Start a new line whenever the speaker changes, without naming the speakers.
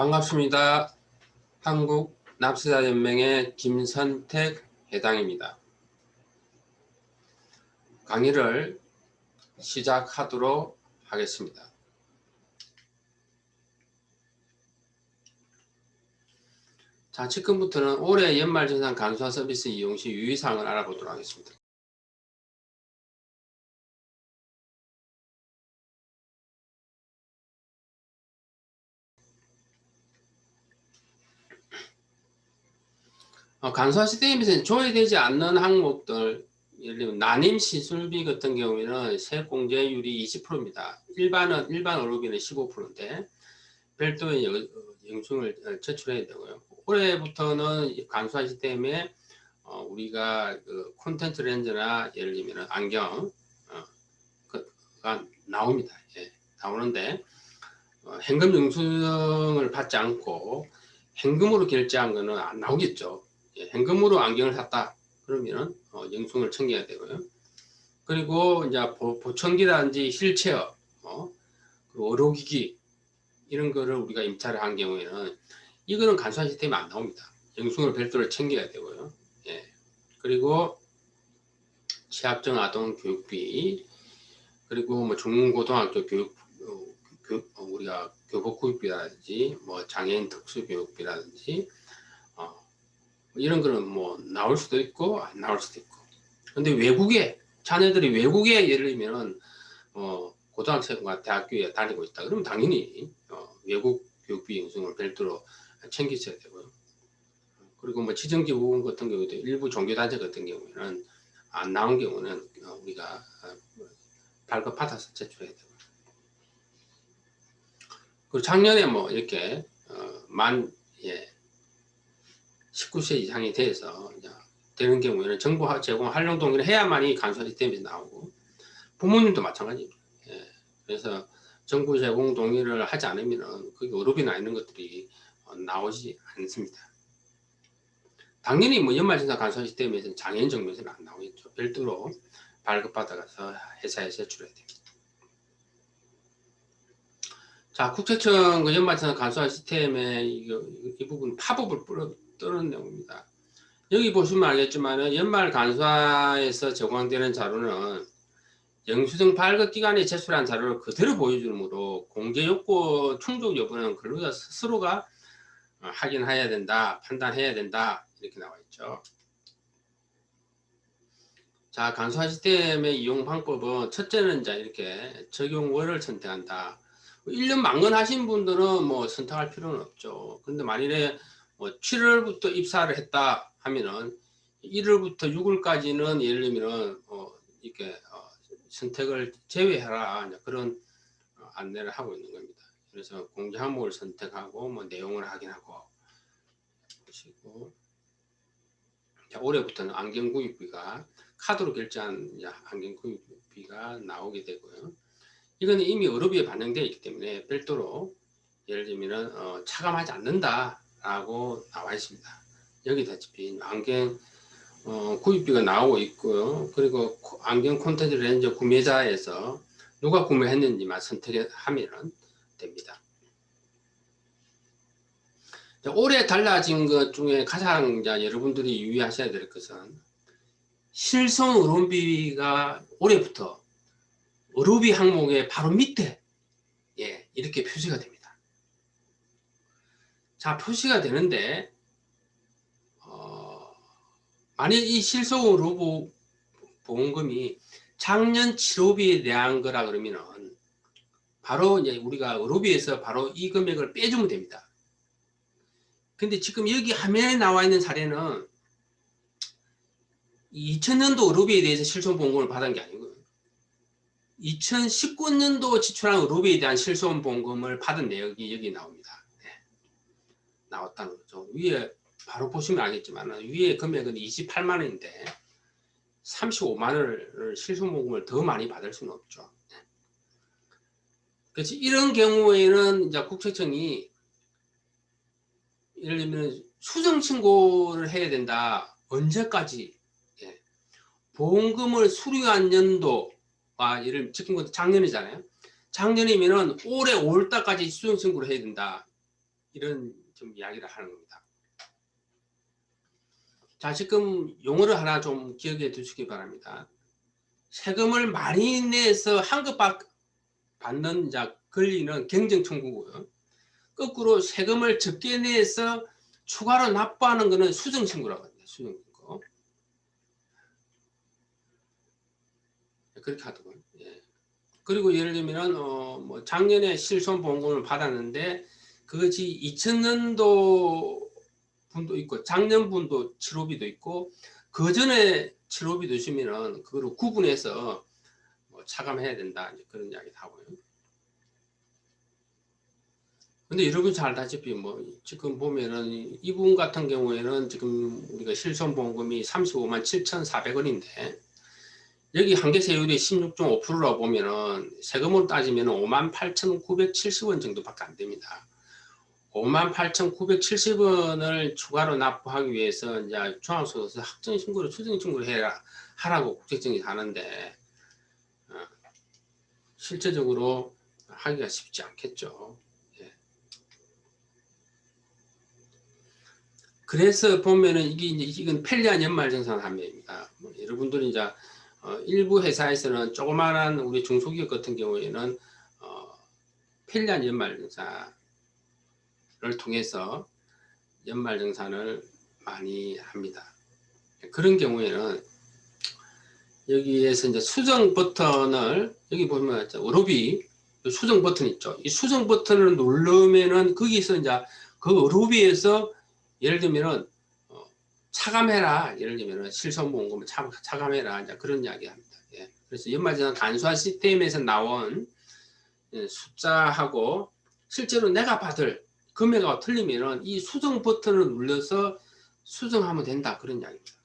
반갑습니다. 한국 납세자연맹의 김선택 회장입니다. 강의를 시작하도록 하겠습니다. 자, 지금부터는 올해 연말정산 간소화 서비스 이용 시 유의사항을 알아보도록 하겠습니다. 간소화 시스템에서는 조회되지 않는 항목들 예를 들면 난임 시술비 같은 경우에는 세공제율이 20%입니다. 일반은 일반 의료비는 15%인데 별도의 영, 영수을 제출해야 되고요. 올해부터는 간소화 시스템에 어, 우리가 그 콘텐츠 렌즈나 예를 들면 안경 어, 가 나옵니다. 예, 나오는데 어, 현금 영수증을 받지 않고 현금으로 결제한 거는 안 나오겠죠. 예, 현금으로 안경을 샀다 그러면 어, 영수증을 챙겨야 되고요. 그리고 이제 보, 보청기라든지 휠체어, 어, 그리고 의료기기 이런 거를 우리가 임차를 한 경우에는 이거는 간소화 시스템이 안 나옵니다. 영수증을 별도로 챙겨야 되고요. 예. 그리고 취약증 아동 교육비 그리고 뭐 중고등학교 교육 어, 교, 어, 우리가 교복 구입비라든지 뭐 장애인 특수 교육비라든지 어, 이런 거는 뭐 나올 수도 있고 안 나올 수도 있고. 근데 외국에 자녀들이 외국에 예를 들면 어, 고등학생과 대학교에 다니고 있다. 그러면 당연히 어, 외국 교육비 영수증을 별도로 챙기셔야 되고요. 그리고 뭐 지정기 부분 같은 경우도 일부 종교단체 같은 경우에는 안 나온 경우는 어, 우리가 발급받아서 제출해야 되고 그리고 작년에 뭐 이렇게 어, 만 예, 19세 이상이 돼서 되는 경우에는 정부 제공 활용 동의를 해야만이 간소화 시스템이 나오고 부모님도 마찬가지입니다. 예, 그래서 정부 제공 동의를 하지 않으면 그게 의료비나 이런 것들이 어, 나오지 않습니다. 당연히 뭐 연말정산 간소화 시스템에서는 장애인 정면에서는 안 나오겠죠. 별도로 발급받아가서 회사에 제출해야 됩니다. 자, 국세청 그 연말정산 간소화 시스템의 이, 이 부분 파법을 뜨는 내용입니다. 여기 보시면 알겠지만 연말 간소화에서 제공되는 자료는 영수증 발급 기간에 제출한 자료를 그대로 보여주므로 공개 요건 충족 여부는 근로자 스스로가 어, 확인해야 된다, 판단해야 된다 이렇게 나와 있죠. 자, 간소화 시스템의 이용 방법은 첫째는 이제 이렇게 적용월을 선택한다. 1년 만건 하신 분들은 뭐 선택할 필요는 없죠. 근데 만일에 뭐 7월부터 입사를 했다 하면은 1월부터 6월까지는 예를 들면은 어 이렇게 어 선택을 제외하라 그런 어 안내를 하고 있는 겁니다. 그래서 공제 항목을 선택하고 뭐 내용을 확인하고 보시고 자, 올해부터는 안경 구입비가 카드로 결제한 안경 구입비가 나오게 되고요. 이거는 이미 의료비에 반영되어 있기 때문에 별도로 예를 들면 어, 차감하지 않는다 라고 나와 있습니다. 여기 다시피 안경 어, 구입비가 나오고 있고요. 그리고 안경 콘텐츠 렌즈 구매자에서 누가 구매했는지만 선택하면 됩니다. 자, 올해 달라진 것 중에 가장 자, 여러분들이 유의하셔야 될 것은 실손 의료비가 올해부터 의료비 항목의 바로 밑에 예, 이렇게 표시가 됩니다. 자 표시가 되는데 어, 만약 이 실손의료 보험금이 작년 치료비에 대한 거라 그러면은 바로 이제 우리가 의료비에서 바로 이 금액을 빼주면 됩니다. 근데 지금 여기 화면에 나와 있는 사례는 2000년도 의료비에 대해서 실손보험금을 받은 게 아니고요. 2019년도 지출한 의료비에 대한 실손보험금을 받은 내역이 여기 나옵니다. 나왔다는 거죠. 위에 바로 보시면 알겠지만 위에 금액은 28만 원인데 35만 원을 실손보험을 더 많이 받을 수는 없죠. 그래서 이런 경우에는 이제 국세청이 예를 들면 수정 신고를 해야 된다. 언제까지 예. 보험금을 수령한 연도와 예를 지금 작년이잖아요. 작년이면은 올해 5월달까지 수정 신고를 해야 된다. 이런 좀 이야기를 하는 겁니다. 자 지금 용어를 하나 좀 기억해 두시기 바랍니다. 세금을 많이 내서 한급 받는 자 권리는 경쟁 청구고요. 거꾸로 세금을 적게 내서 추가로 납부하는 것은 수정 신고라고 합니다. 수정 신고. 그렇게 하더군요. 예. 그리고 예를 들면 어, 뭐 작년에 실손보험금을 받았는데 그것이 2000년도 분도 있고 작년 분도 치료비도 있고 그 전에 치료비도 있으면은 그거를 구분해서 뭐 차감해야 된다 이제 그런 이야기 하고요. 근데 여러분 잘 알다시피 뭐 지금 보면은 이분 같은 경우에는 지금 우리가 실손보험금이 35만 7,400원인데 여기 한계세율이 16.5%라고 보면은 세금으로 따지면 5만 8,970원 정도밖에 안 됩니다. 5만 8,970원을 추가로 납부하기 위해서 이제 중앙소득세 확정 신고를 수정 신고를 해라 하라고 국세청이 하는데 어, 실제적으로 하기가 쉽지 않겠죠. 예. 그래서 보면은 이게 이제 이건 편리한 연말정산 판매입니다. 뭐 여러분들이 이제 어, 일부 회사에서는 조그마한 우리 중소기업 같은 경우에는 어, 편리한 연말정산 를 통해서 연말정산을 많이 합니다. 그런 경우에는 여기에서 이제 수정 버튼을 여기 보면 어로비 수정 버튼 있죠. 이 수정 버튼을 누르면은 거기서 이제 그 어로비에서 예를 들면은 어, 차감해라. 예를 들면은 실손 보험금을 차, 차감해라. 이제 그런 이야기합니다. 예. 그래서 연말정산 간소화 시스템에서 나온 예, 숫자하고 실제로 내가 받을 금액이 틀리면은 이 수정 버튼을 눌러서 수정하면 된다 그런 이야기입니다.